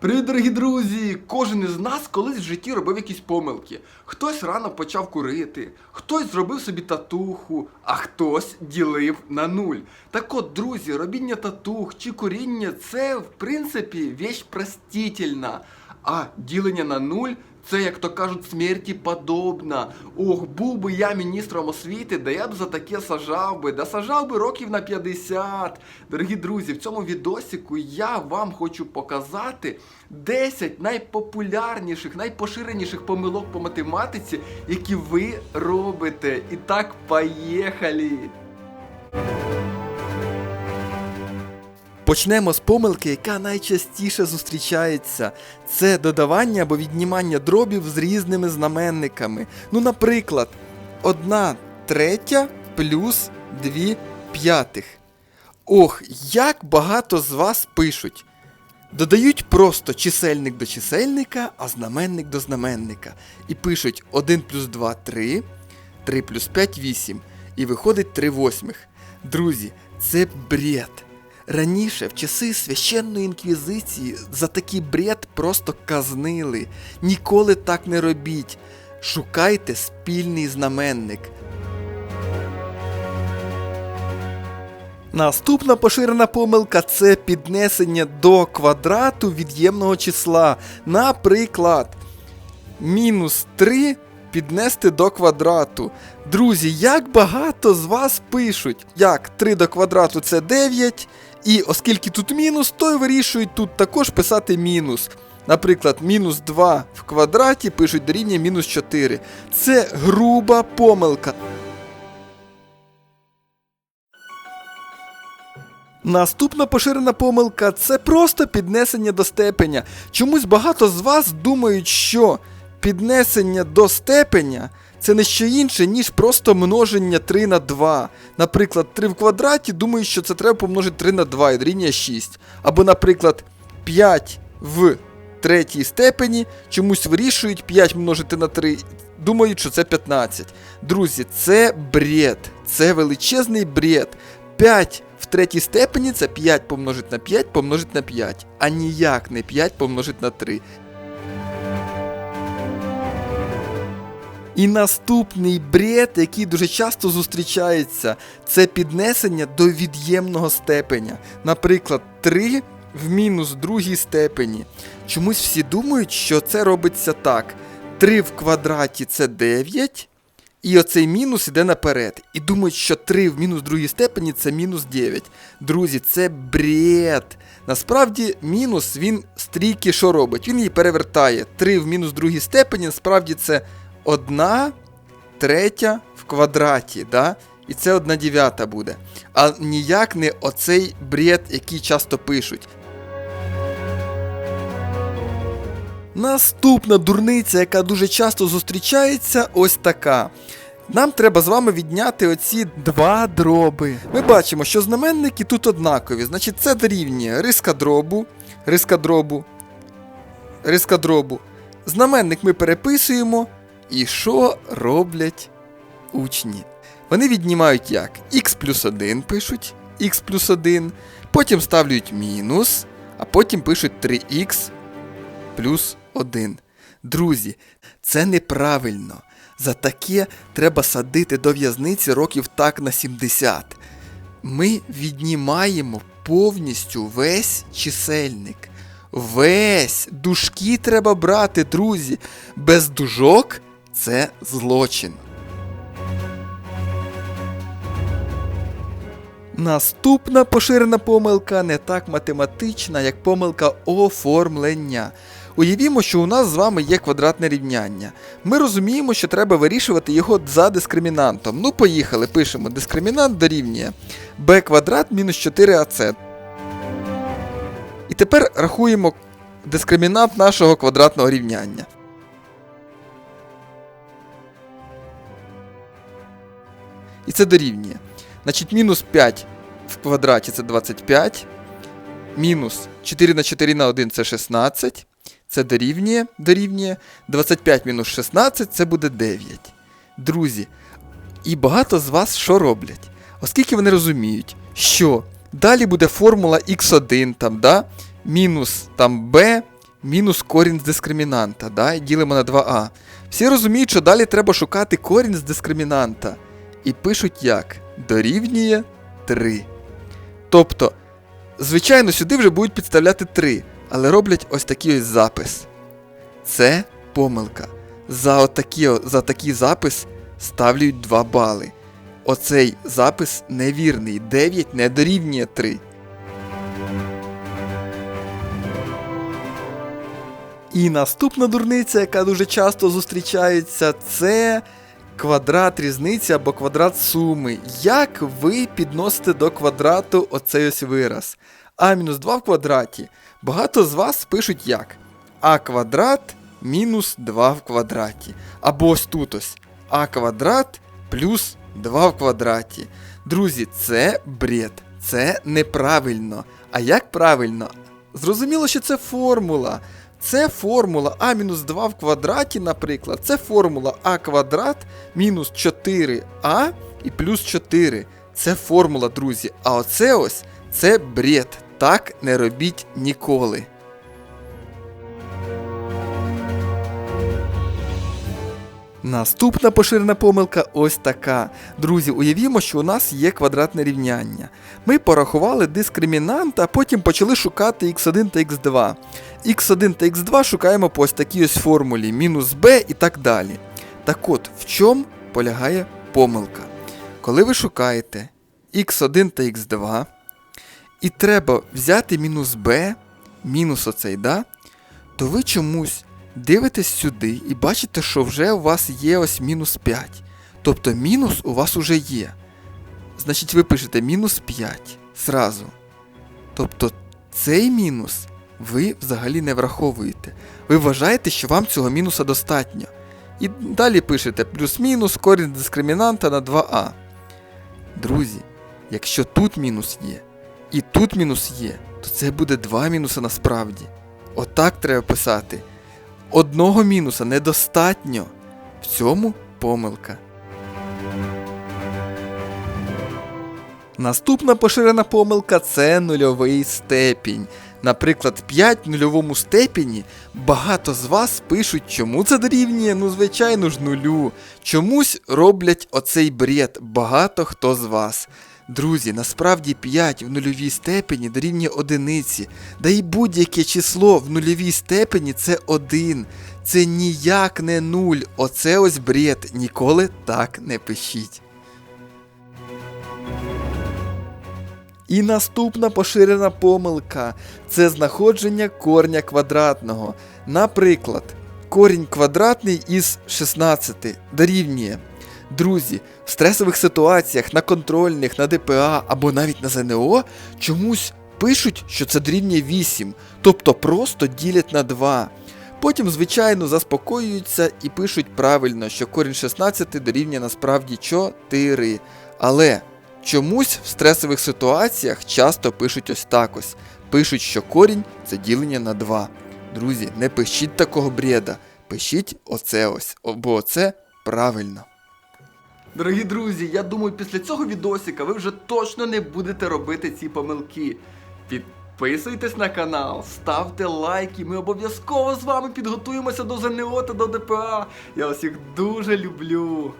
Привіт, дорогі друзі! Кожен із нас колись в житті робив якісь помилки. Хтось рано почав курити, хтось зробив собі татуху, а хтось ділив на нуль. Так от, друзі, робіння татух чи куріння це в принципі вещь простительна. А ділення на нуль це, як то кажуть, смерті подобно. Ох, був би я міністром освіти, да я б за таке сажав би, да сажав би років на 50. Дорогі друзі, в цьому відосику я вам хочу показати 10 найпопулярніших, найпоширеніших помилок по математиці, які ви робите. І так, поїхали! Почнемо з помилки, яка найчастіше зустрічається. Це додавання або віднімання дробів з різними знаменниками. Ну, наприклад, 1 третя плюс 2 п'ятих. Ох, як багато з вас пишуть. Додають просто чисельник до чисельника, а знаменник до знаменника. І пишуть 1 плюс 2 3, 3 плюс 5 8. І виходить 3 восьмих. Друзі, це бред. Раніше, в часи священної інквізиції, за такий бред просто казнили. Ніколи так не робіть. Шукайте спільний знаменник. Наступна поширена помилка це піднесення до квадрату від'ємного числа. Наприклад, мінус 3 піднести до квадрату. Друзі, як багато з вас пишуть, як 3 до квадрату це 9, і оскільки тут мінус, то й вирішують тут також писати мінус. Наприклад, мінус 2 в квадраті пишуть дорівнює мінус 4. Це груба помилка. Наступна поширена помилка це просто піднесення до степеня. Чомусь багато з вас думають, що піднесення до степеня це не що інше, ніж просто множення 3 на 2. Наприклад, 3 в квадраті думають, що це треба помножити 3 на 2 і дорівнює 6. Або, наприклад, 5 в третій степені чомусь вирішують 5 множити на 3, думають, що це 15. Друзі, це бред. Це величезний бред. 5 в третій степені це 5 помножити на 5 помножити на 5, а ніяк не 5 помножити на 3. І наступний бред, який дуже часто зустрічається, це піднесення до від'ємного степеня. Наприклад, 3 в мінус другій степені. Чомусь всі думають, що це робиться так. 3 в квадраті це 9, і оцей мінус іде наперед. І думають, що 3 в мінус другій степені це мінус 9. Друзі, це бред. Насправді, мінус він стрійки що робить? Він її перевертає. 3 в мінус другій степені, насправді це 1 третя в квадраті. Да? І це 1 дев'ята буде. А ніяк не оцей бред, який часто пишуть. Наступна дурниця, яка дуже часто зустрічається, ось така. Нам треба з вами відняти оці два дроби. Ми бачимо, що знаменники тут однакові. Значить, це дорівнює риска дробу, риска дробу, риска дробу. Знаменник ми переписуємо. І що роблять учні? Вони віднімають як? Х плюс 1 пишуть, х плюс 1, потім ставлять мінус, а потім пишуть 3х плюс 1. Друзі, це неправильно. За таке треба садити до в'язниці років так на 70. Ми віднімаємо повністю весь чисельник. Весь дужки треба брати, друзі. Без дужок це злочин. Наступна поширена помилка не так математична, як помилка оформлення. Уявімо, що у нас з вами є квадратне рівняння. Ми розуміємо, що треба вирішувати його за дискримінантом. Ну, поїхали, пишемо. Дискримінант дорівнює b квадрат мінус 4ac. І тепер рахуємо дискримінант нашого квадратного рівняння. І це дорівнює. Значить, мінус 5 в квадраті це 25. Мінус 4 на 4 на 1 це 16. Це дорівнює, дорівнює. 25 мінус 16 це буде 9. Друзі, і багато з вас що роблять? Оскільки вони розуміють, що далі буде формула x1, там, да? мінус там b мінус корінь з дискримінанта, да, і ділимо на 2а. Всі розуміють, що далі треба шукати корінь з дискримінанта. І пишуть як? Дорівнює 3. Тобто, звичайно, сюди вже будуть підставляти 3, але роблять ось такий ось запис. Це помилка. За, отакі, за такий запис ставлять 2 бали. Оцей запис невірний. 9 не дорівнює 3. І наступна дурниця, яка дуже часто зустрічається, це квадрат різниці або квадрат суми. Як ви підносите до квадрату оцей ось вираз? А мінус 2 в квадраті. Багато з вас пишуть як? А квадрат мінус 2 в квадраті. Або ось тут ось А квадрат плюс 2 в квадраті. Друзі, це бред. Це неправильно. А як правильно? Зрозуміло, що це формула. Це формула а мінус 2 в квадраті, наприклад. Це формула а квадрат мінус 4а і плюс 4. Це формула, друзі. А оце ось це бред. Так не робіть ніколи. Наступна поширена помилка ось така. Друзі, уявімо, що у нас є квадратне рівняння. Ми порахували дискримінант, а потім почали шукати x1 та x2. x1 та x2 шукаємо по ось такій ось формулі мінус b і так далі. Так от, в чому полягає помилка? Коли ви шукаєте x1 та x2, і треба взяти мінус b, мінус оцей, да? то ви чомусь дивитесь сюди і бачите, що вже у вас є ось мінус 5. Тобто мінус у вас уже є. Значить, ви пишете мінус 5 зразу. Тобто цей мінус ви взагалі не враховуєте. Ви вважаєте, що вам цього мінуса достатньо. І далі пишете плюс-мінус корінь дискримінанта на 2а. Друзі, якщо тут мінус є, і тут мінус є, то це буде два мінуси насправді. Отак треба писати. Одного мінуса недостатньо. В цьому помилка. Наступна поширена помилка це нульовий степінь. Наприклад, 5 в нульовому степені багато з вас пишуть, чому це дорівнює, ну звичайно ж нулю. Чомусь роблять оцей бред багато хто з вас. Друзі, насправді 5 в нульовій степені дорівнює одиниці. Да і будь-яке число в нульовій степені це 1. Це ніяк не нуль. Оце ось бред. Ніколи так не пишіть. І наступна поширена помилка це знаходження корня квадратного. Наприклад, корінь квадратний із 16 дорівнює. Друзі, в стресових ситуаціях, на контрольних, на ДПА або навіть на ЗНО чомусь пишуть, що це дорівнює 8, тобто просто ділять на 2. Потім, звичайно, заспокоюються і пишуть правильно, що корінь 16 дорівнює насправді 4. Але чомусь в стресових ситуаціях часто пишуть ось так ось. Пишуть, що корінь це ділення на 2. Друзі, не пишіть такого бреда. Пишіть оце ось, бо оце правильно. Дорогі друзі, я думаю, після цього відосика ви вже точно не будете робити ці помилки. Підписуйтесь на канал, ставте лайки, ми обов'язково з вами підготуємося до ЗНО та до ДПА. Я вас їх дуже люблю.